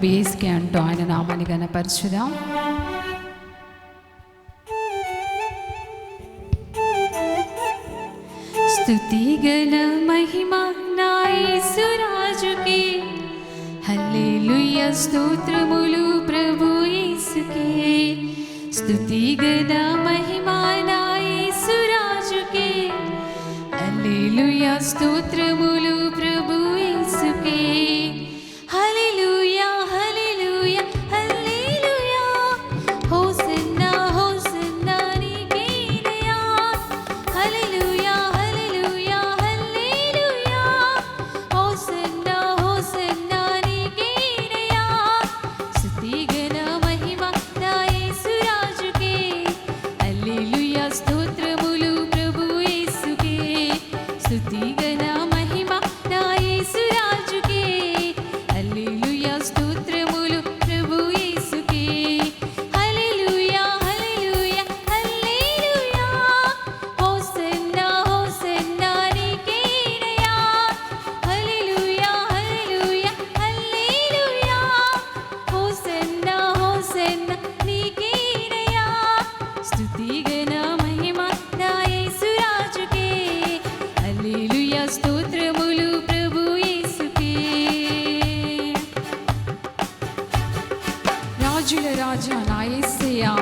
BSK అంటూ ఆయన నామాన్ని గనపరచుదాం స్తుతి గల మహిమా నాయసురాజుకి హల్లెలూయ స్తోత్రములు ప్రభు యేసుకి. స్తుతి గల మహిమా నాయసురాజుకి హల్లెలూయ స్తోత్రము na రాజుల రాజా నాయసయ్యా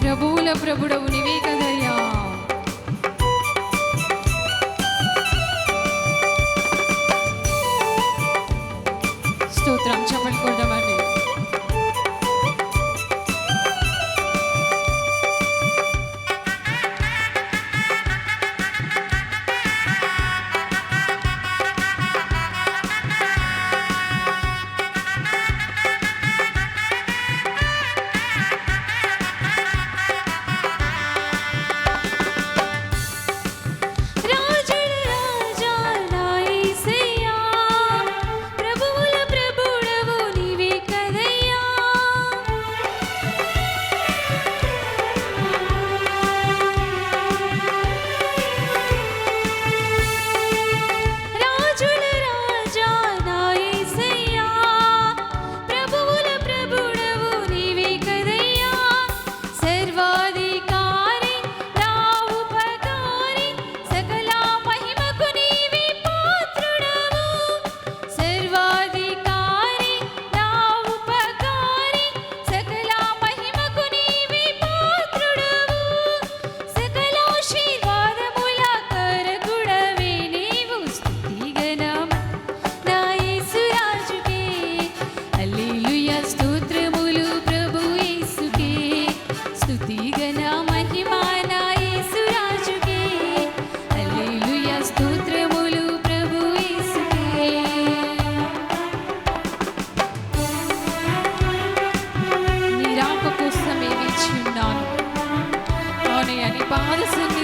ప్రభువుల ప్రభుడవు నీవే కదయ్యా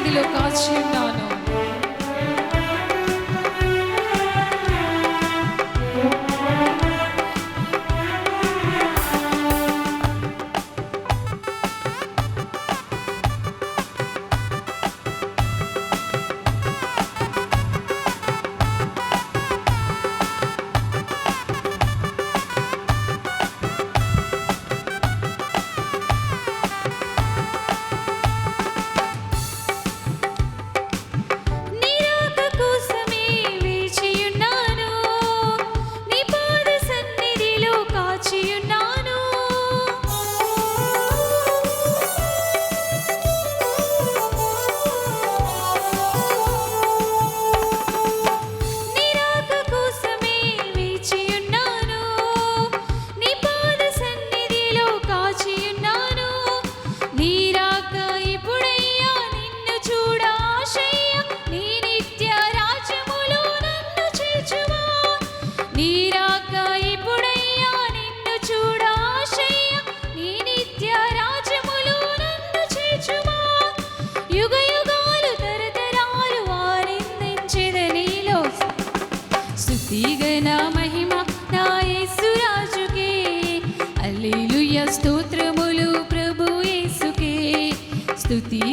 দিল কাছে না। Stuti.